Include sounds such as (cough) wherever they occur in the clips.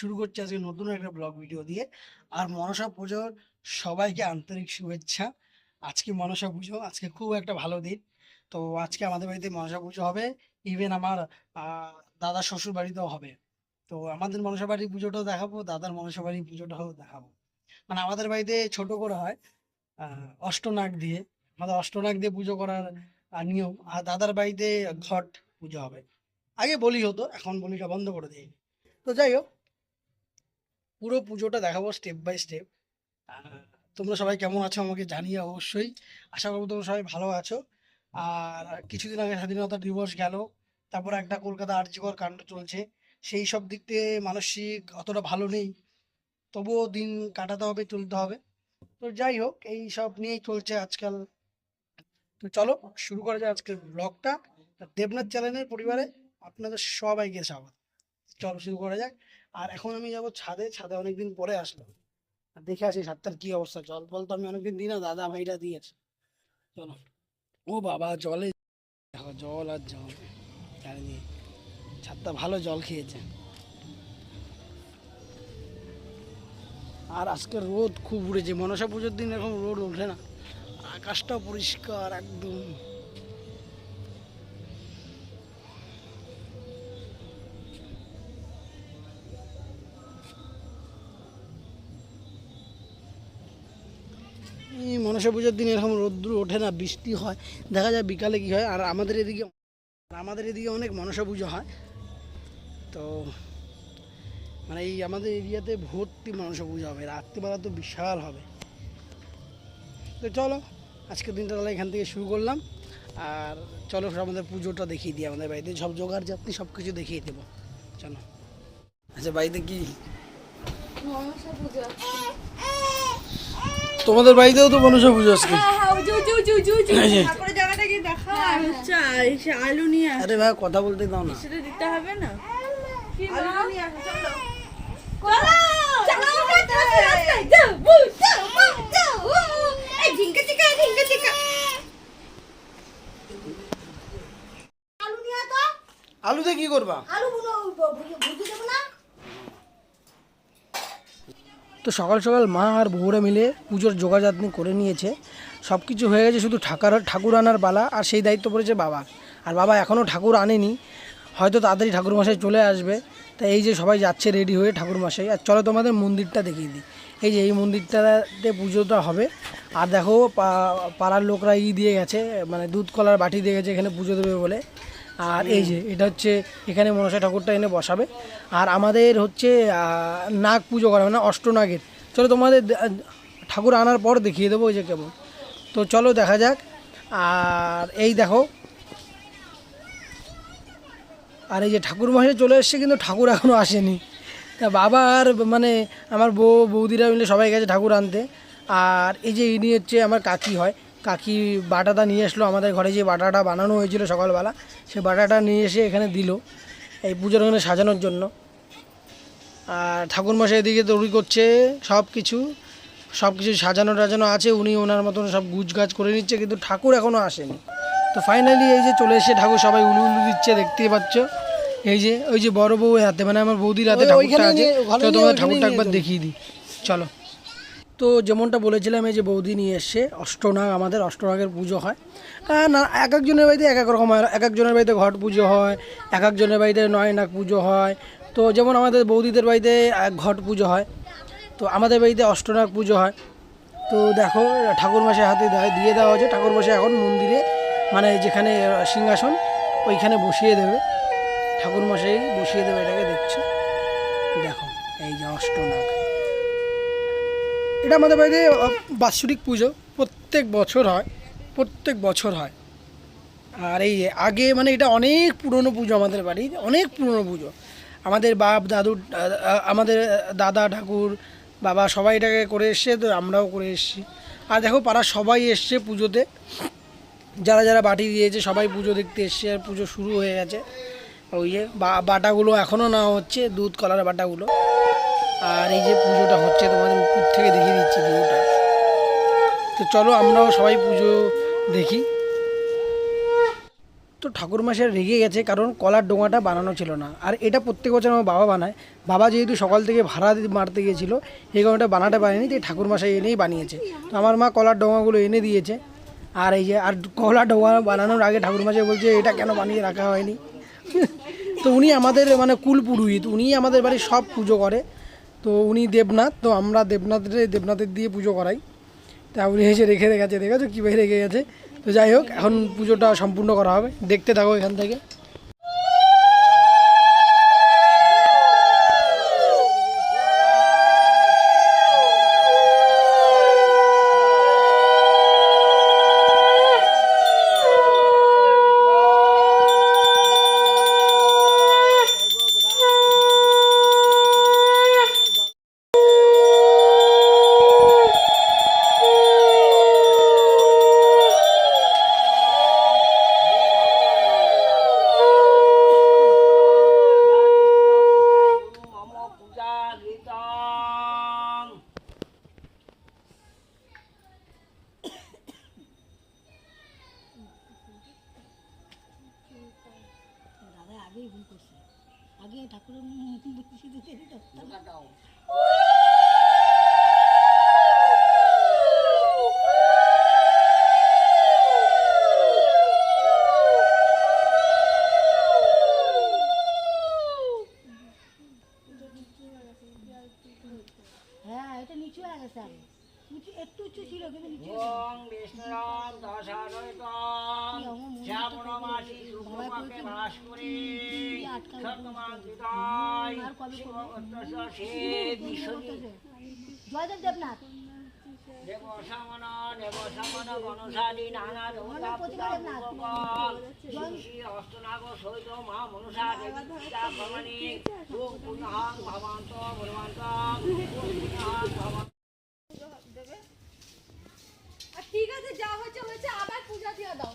শুরু করছি আজকে নতুন একটা ব্লগ ভিডিও দিয়ে। আর মনসা পুজোর সবাইকে আন্তরিক শুভেচ্ছা। আজকে মনসা পুজো, আজকে খুব একটা ভালো দিন। তো আজকে আমাদের বাড়িতে মনসা পুজো হবে। ইভেন আমার দাদা শ্বশুর বাড়িতেও হবে। তো আমাদের মনসা বাড়ির পুজোটাও দেখাবো, দাদার মনসা বাড়ির পুজোটাও দেখাবো। মানে আমাদের বাড়িতে ছোট করে হয় অষ্টনাগ দিয়ে। আমাদের অষ্টনাগ দিয়ে পুজো করার নিয়ম। আর দাদার বাড়িতে ঘট পুজো হবে। আগে বলি হতো, এখন বলিটা বন্ধ করে দিই। তো যাই হোক পুরো পুজোটা দেখাবো স্টেপ বাই স্টেপ তোমরা সবাই কেমন আছো আমাকে জানিয়ে অবশ্যই। আশা করব তোমরা সবাই ভালো আছো। আর কিছুদিন আগে স্বাধীনতা দিবস গেল, তারপর একটা কলকাতা আর্যকর কাণ্ড চলছে। সেই সব দিক থেকে মানসিক অতটা ভালো নেই। তবুও দিন কাটাতে হবে চলতে হবে। তো যাই হোক, এই সব নিয়েই চলছে আজকাল। তো চলো, শুরু করা যায় আজকের ব্লগটা দেবনাথ চ্যানেলের পরিবারে আপনাদের সবাইকে স্বাগত। চলো, শুরু করা যাক। আর এখন আমি যাব ছাদে ছাদে অনেকদিন পরে আসলাম। আর দেখে আসি ছাদটার কি অবস্থা। জল ফল তো আমি অনেকদিন দিই না, দাদা ভাইটা দিয়েছে চলো। ও বাবা, জলে জল আর জল। চারিদিকে ছাদটা ভালো জল খেয়েছে। আর আজকে রোদ খুব উড়েছে মনসা পুজোর দিন এরকম রোদ ওঠে না। আকাশটাও পরিষ্কার একদম। মনসা পুজোর দিন এরকম রোদ্র ওঠে না, বৃষ্টি হয়, দেখা যায় বিকালে কি হয়, আর আমাদের এদিকে আমাদের এদিকে অনেক মনসা পুজো হয়। তো মানে এই আমাদের এরিয়াতে ভর্তি মনসা পুজো হবে, রাত্রিবেলা তো বিশাল হবে। তো চলো, আজকের দিনটা তাহলে এখান থেকে শুরু করলাম। আর চলো আমাদের পুজোটা দেখিয়ে দিই, আমাদের বাড়িতে সব জোগাড় যাত্রী সব কিছু দেখিয়ে দেবো। চলো। আচ্ছা বাড়িতে কি? মনসা পুজো তোমাদের বাড়িতেও তো মনসা পুজো আজকে। হ্যাঁ কি আর হচ্ছে আর নিয়ে আরে ভাই কথা বলতে দাও না। সেটা দিতে হবে না? আলু নিয়ে আসো চলো। চলো তো সকাল সকাল মা আর বউরা মিলে পুজোর যোগাযাত্নি করে নিয়েছে। সব কিছু হয়ে গেছে শুধু ঠাকুর ঠাকুর আনার পালা আর সেই দায়িত্ব পড়েছে বাবা আর বাবা এখনও ঠাকুর আনেনি। হয়তো তাড়াতাড়ি ঠাকুর মশাই চলে আসবে। তাই এই যে সবাই যাচ্ছে রেডি হয়ে ঠাকুর মশাই আর চলো তোমাদের মন্দিরটা দেখিয়ে দিই। এই যে এই মন্দিরটাতে পুজোটা হবে। আর দেখো পাড়ার লোকরা ই দিয়ে গেছে মানে দুধ কলার বাটি দিয়ে গেছে এখানে পুজো দেবে বলে। আর এই যে, এটা হচ্ছে এখানে মনসা ঠাকুরটা এনে বসাবে। আর আমাদের হচ্ছে নাগ পুজো করা মানে অষ্টনাগের। চলো তোমাদের ঠাকুর আনার পর দেখিয়ে দেবো ওই যে কেমন। তো চলো দেখা যাক। আর এই দেখো। আর এই যে ঠাকুর মশাই চলে এসছে, কিন্তু ঠাকুর এখনও আসেনি। তা বাবা আর মানে আমার বউ, বৌদিরা মিলে সবাই গেছে ঠাকুর আনতে। আর এই যে ইনি হচ্ছে আমার কাকি হয়। কাকি বাটাটা নিয়ে আসলো আমাদের ঘরে যে বাটাটা বানানো হয়েছিল সকালবেলা সে বাটাটা নিয়ে এসে এখানে দিল এই পুজোর ওখানে সাজানোর জন্য। আর ঠাকুর মশাই এদিকে তৈরি করছে সব কিছু সব কিছু সাজানো টাজানো আছে উনি ওনার মতন সব গুছ গাছ করে নিচ্ছে কিন্তু ঠাকুর এখনও আসেনি। তো ফাইনালি এই যে চলে এসে ঠাকুর সবাই উলু উলু দিচ্ছে দেখতেই পাচ্ছ? এই যে ওই যে বড় বউ হাতে মানে আমার বৌদির হাতে ঠাকুরটা আছে তো তোমাদের ঠাকুরটা একবার দেখিয়ে দিই। চলো। তো যেমনটা বলেছিলাম এই যে বৌদি নিয়ে এসছে, অষ্টনাগ, আমাদের অষ্টনাগের পুজো হয়। না, এক একজনের বাড়িতে এক এক রকম হয়, এক একজনের বাড়িতে ঘট পুজো হয়, এক একজনের বাড়িতে নয় নাগ পুজো হয়। তো যেমন আমাদের বৌদিদের বাড়িতে ঘট পুজো হয়। তো আমাদের বাড়িতে অষ্টনাগ পুজো হয়। তো দেখো, ঠাকুর মাসের হাতে দেয় দেওয়া হয়েছে। ঠাকুর মাসে এখন মন্দিরে মানে যেখানে সিংহাসন, ওইখানে বসিয়ে দেবে। ঠাকুর মশাই বসিয়ে দেবে, এটাকে দেখছ। দেখো, এই যে অষ্টনাগ। এটা আমাদের বাড়িতে বাৎসরিক পুজো, প্রত্যেক বছর হয়, প্রত্যেক বছর হয়। আর এই আগে মানে এটা অনেক পুরনো পুজো আমাদের বাড়ির অনেক পুরনো পুজো। আমাদের বাপ, দাদু আমাদের দাদা, ঠাকুর, বাবা সবাই এটাকে করে এসছে, তো আমরাও করে এসেছি। আর দেখো পাড়ার সবাই এসছে পুজোতে। যারা যারা বাটি দিয়েছে, সবাই পুজো দেখতে এসছে, আর পুজো শুরু হয়ে গেছে। ওই যে বাটাগুলো এখনও না হচ্ছে, দুধ, কলার বাটাগুলো। আর এই যে পুজোটা হচ্ছে, তোমাদের উপর থেকে দেখিয়ে দিচ্ছি ভিউটা তো চলো আমরাও সবাই পুজো দেখি। তো ঠাকুর ঠাকুরমাসের রেগে গেছে, কারণ কলার ডোঙাটা বানানো ছিল না। আর এটা প্রত্যেক বছর আমার বাবা বানায়। বাবা যেহেতু সকাল থেকে ভাড়া মারতে গিয়েছিল এই কারণে বানাতে পারেনি, তাই ঠাকুরমাশাই এনেই বানিয়েছে। তো আমার মা কলার ডোঙাগুলো এনে দিয়েছে। আর এই যে, আর কলার ডোঙা বানানোর আগে ঠাকুরমাশাই বলছে, এটা কেন বানিয়ে রাখা হয়নি? (laughs) তো উনি আমাদের মানে কুল পুরোহিত উনি আমাদের বাড়ির সব পুজো করে। তো উনি দেবনাথ, তো আমরা দেবনাথের দেবনাথের দিয়ে পুজো করাই। তা উনি হেসে রেখে রেখেছে দেখেছ কীভাবে রেখে গেছে? তো যাই হোক, এখন পুজোটা সম্পূর্ণ করা হবে। দেখতে থাকো এখান থেকে। আগে ঠাকুরের মূর্তি শুধু হ্যাঁ এটা নিচু হয়ে গেছে আগে উঁচু একটু উঁচু ছিল কিন্তু নিচু হয়ে গেছে। ওং বিষ্ণুরাম দশাদয়তম শ্যামণমাসি শুক্লপক্ষে ভাস করে সত্যমাঙ্কিতায় শিবগোত্রস্যে বিশ্বজিৎ জয়দেব দেবনাথ। দেব সমন দেব সমন গণশালী নানা দেবতা পূজা পূর্বক শ্রী অষ্টনাগ সহিত মা মনুষা দেবী পূজা ভবানী। ওম পুনঃ ভবান্ত ভগবন্ত। ওম পুনঃ ভবান্ত। ঠিক আছে যা হয়েছে হয়েছে আবার পূজা দিয়ে দাও।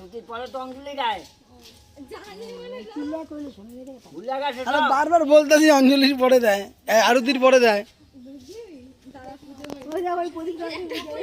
আরতির পরে আরে বারবার বলতেছি অঞ্জলির পরে দেয় আরতির পরে দেয়। ওই দেখো ওই প্রদীপটা ওই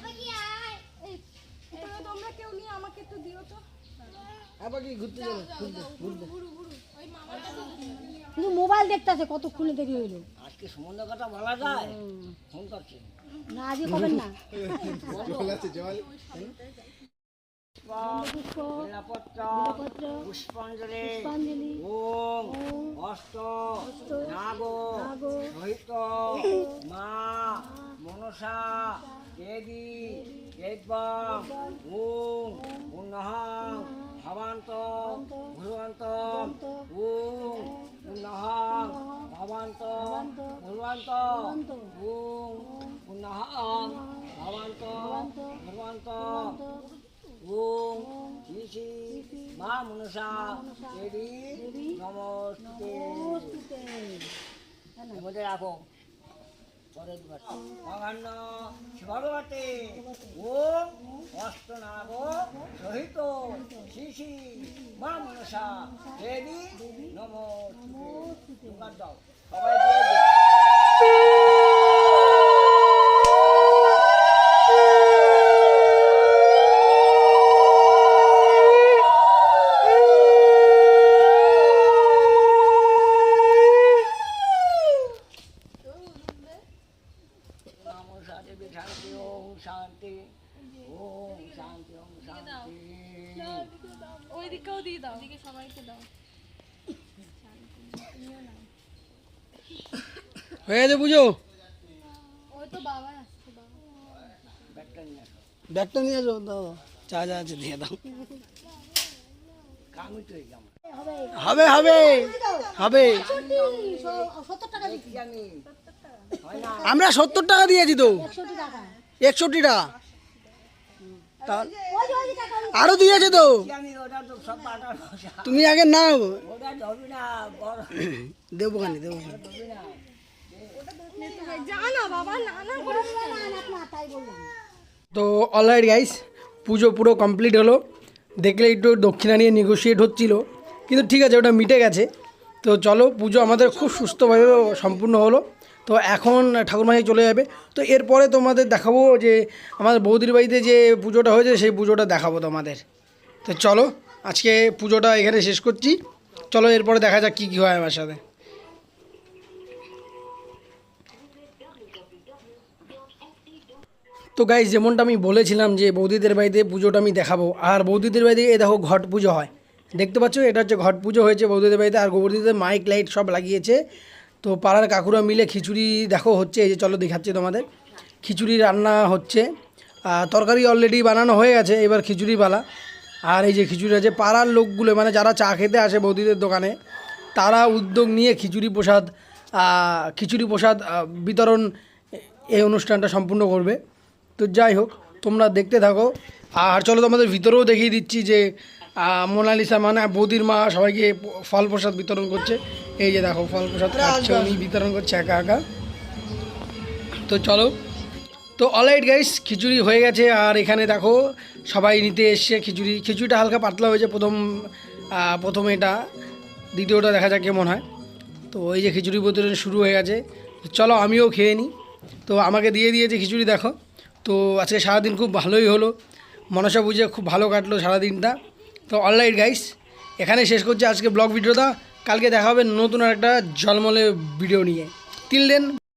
কিন্তু মোবাইল দেখতেছে কতক্ষণে দেরি হইল? আজকে সম্বন্ধে কথা বলা যায়? ফোন করছে। না আজকে কবেন না। পুষ্পাঞ্জলি ওম অষ্ট নাগ সহিত মা মনসা দেবী দেব ওম পুনঃ ভবান্ত ভুবন্ত ওম পুনঃ ভবান্ত ভুবন্ত ওম পুনঃ ভবান্ত ভুবন্ত ওম শ্রী শ্রী মা মনসা দেবী নমস্তে মধ্যে রাখো। ভগান্ন ভগবতে ওম অষ্টনাগ সহিত শ্রী শ্রী মা মনসা দেবী নম দুর্গা দাও সবাই দিয়ে দিও। নমো শান্তি শান্তি ওম শান্তি ওম শান্তি ওম শান্তি ওইদিকেও দিয়ে দাও ওইদিকে সবাইকে দাও হয়ে গেছে পুজো ওই তো বাবা আসছে বাবা ব্যাগটা নিয়ে আসো, দাও চা যা আছে, দিয়ে দাও। হবে হবে। হবে। আমরা সত্তর টাকা দিয়েছি তো। একষট্টি টাকা। আরও দিয়েছে তো। তুমি আগে নাও। দেবো খানি, দেবো জানা বাবা, না তো অলরাইট গাইস পুজো পুরো কমপ্লিট হলো। দেখলে একটু দক্ষিণা নিয়ে নেগোশিয়েট হচ্ছিল। কিন্তু ঠিক আছে, ওটা মিটে গেছে। তো চলো, পুজো আমাদের খুব সুস্থভাবে সম্পূর্ণ হলো। তো এখন ঠাকুরমাই চলে যাবে। তো এরপরে তোমাদের দেখাবো যে আমাদের বৌদির বাড়িতে যে পুজোটা হয়েছে, সেই পুজোটা দেখাবো তোমাদের। তো চলো, আজকে পুজোটা এখানে শেষ করছি। চলো, এরপরে দেখা যাক কী কী হয় আমার সাথে। তো গাইজ যেমনটা আমি বলেছিলাম যে বৌদিদের বাড়িতে পুজোটা আমি দেখাবো, আর বৌদিদের বাড়িতে এ দেখো ঘট পুজো হয়। দেখতে পাচ্ছ? এটা হচ্ছে ঘট পুজো হয়েছে বৌদিদের বাড়িতে, আর বৌদিদের মাইক লাইট সব লাগিয়েছে। তো পাড়ার কাকুরা মিলে খিচুড়ি, দেখো হচ্ছে, এই যে চলো দেখাচ্ছি তোমাদের। খিচুড়ি রান্না হচ্ছে তরকারি অলরেডি বানানো হয়ে গেছে, এবার খিচুড়ি পালা। আর এই যে খিচুড়ি আছে, পাড়ার লোকগুলো মানে যারা চা খেতে আসে বৌদিদের দোকানে, তারা উদ্যোগ নিয়ে খিচুড়ি প্রসাদ খিচুড়ি প্রসাদ বিতরণ এই অনুষ্ঠানটা সম্পূর্ণ করবে। তো যাই হোক তোমরা দেখতে থাকো। আর চলো তোমাদের ভিতরেও দেখিয়ে দিচ্ছি যে মোনালিসা মানে বৌদির মা সবাইকে ফল প্রসাদ বিতরণ করছে। এই যে দেখো ফল প্রসাদ খাচ্ছে উনি বিতরণ করছে একা একা। তো চলো। তো অলরাইট গাইস খিচুড়ি হয়ে গেছে। আর এখানে দেখো সবাই নিতে এসছে খিচুড়ি। খিচুড়িটা হালকা পাতলা হয়েছে প্রথম প্রথম এটা দ্বিতীয়টা দেখা যাক কেমন হয়। তো এই যে খিচুড়ি বিতরণ শুরু হয়ে গেছে। চলো আমিও খেয়ে নিই তো আমাকে দিয়ে দিয়েছে খিচুড়ি দেখো। তো আজকে সারাদিন খুব ভালোই হলো। মনসা পুজো খুব ভালো কাটলো সারাদিনটা। তো অলরাইট গাইস এখানে শেষ করছি আজকে ব্লগ ভিডিওটা। কালকে দেখা হবে নতুন একটা জলমলে ভিডিও নিয়ে। তিল দেন